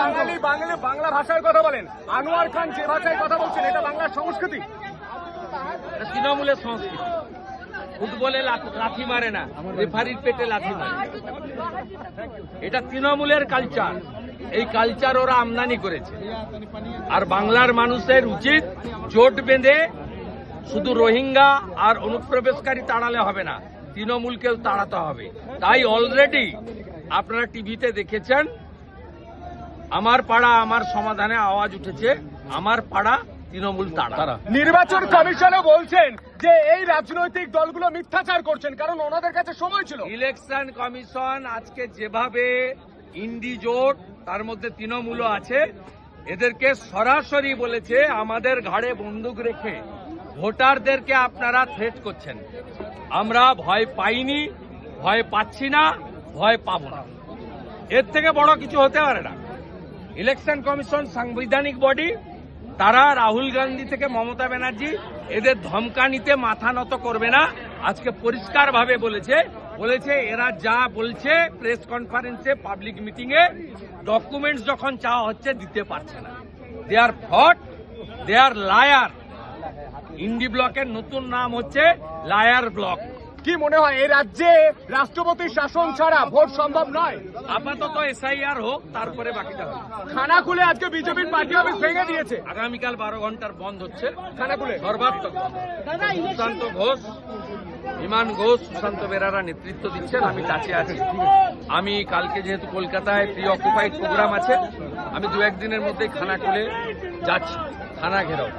বাঙালি বাঙালি বাংলা ভাষায় কথা বলেন। আনোয়ার খান যে ভাষায় কথা বলছেন, এটা বাংলার সংস্কৃতি। তৃণমূলের সংস্কৃতি। ফুটবলে লাথ- মারে না রেফারির পেটে লাথি মারে। এটা তৃণমূলের কালচার এই কালচার ওরা আমদানি করেছে। আর বাংলার মানুষের উচিত জোট বেঁধে শুধু রোহিঙ্গা আর অনুপ্রবেশকারী তাড়ালে হবে না তৃণমূলকেও তাড়াতে হবে। তাই অলরেডি আপনারা টিভিতে দেখেছেন আমার পাড়া আমার সমাধানে আওয়াজ উঠেছে আমার পাড়া তৃণমূল তাড়া নির্বাচন কমিশনও বলছেন যে এই রাজনৈতিক দলগুলো মিথ্যাচার করছেন কারণ ওনাদের কাছে সময় ছিল। ইলেকশন কমিশন আজকে যেভাবে ইন্ডি জোট তার মধ্যে তৃণমূলও আছে এদেরকে সরাসরি বলেছে আমাদের ঘাড়ে বন্দুক রেখে ভোটারদেরকে আপনারা থ্রেট করছেন। আমরা ভয় পাইনি ভয় পাচ্ছি না ভয় পাবো না। এর থেকে বড় কিছু হতে পারে না। ইলেকশন কমিশন সাংবিধানিক বডি তারা রাহুল গান্ধী থেকে মমতা ব্যানার্জি এদের ধমকানিতে মাথা নত করবে না। আজকে পরিষ্কারভাবে বলেছে বলেছে এরা যা বলছে প্রেস কনফারেন্সে পাবলিক মিটিং এ ডকুমেন্টস যখন চাওয়া হচ্ছে দিতে পারছে না। দে আর ফট দে আর লায়ার ইন্ডি ব্লকের নতুন নাম হচ্ছে লায়ার ব্লক কি মনে হয় এই রাজ্যে রাষ্ট্রপতির শাসন ছাড়া ভোট সম্ভব নয়? আপাতত এসআইআর হোক তারপরে বাকিটা হবে। খানা খুলে আজকে বিজেপির পার্টি অফিস ভেঙে দিয়েছে। আগামীকাল বারো ঘণ্টার বন্ধ হচ্ছে। খানা খুলে। সর্বাত্মক। সুশান্ত ঘোষ বিমান ঘোষ সুশান্ত বেরারা নেতৃত্ব দিচ্ছেন আমি কাছে আছি। আমি কালকে যেহেতু কলকাতায় প্রি অকুপাইড প্রোগ্রাম আছে আমি দু একদিনের মধ্যে খানা খুলে যাচ্ছি। খানা ঘেরাও।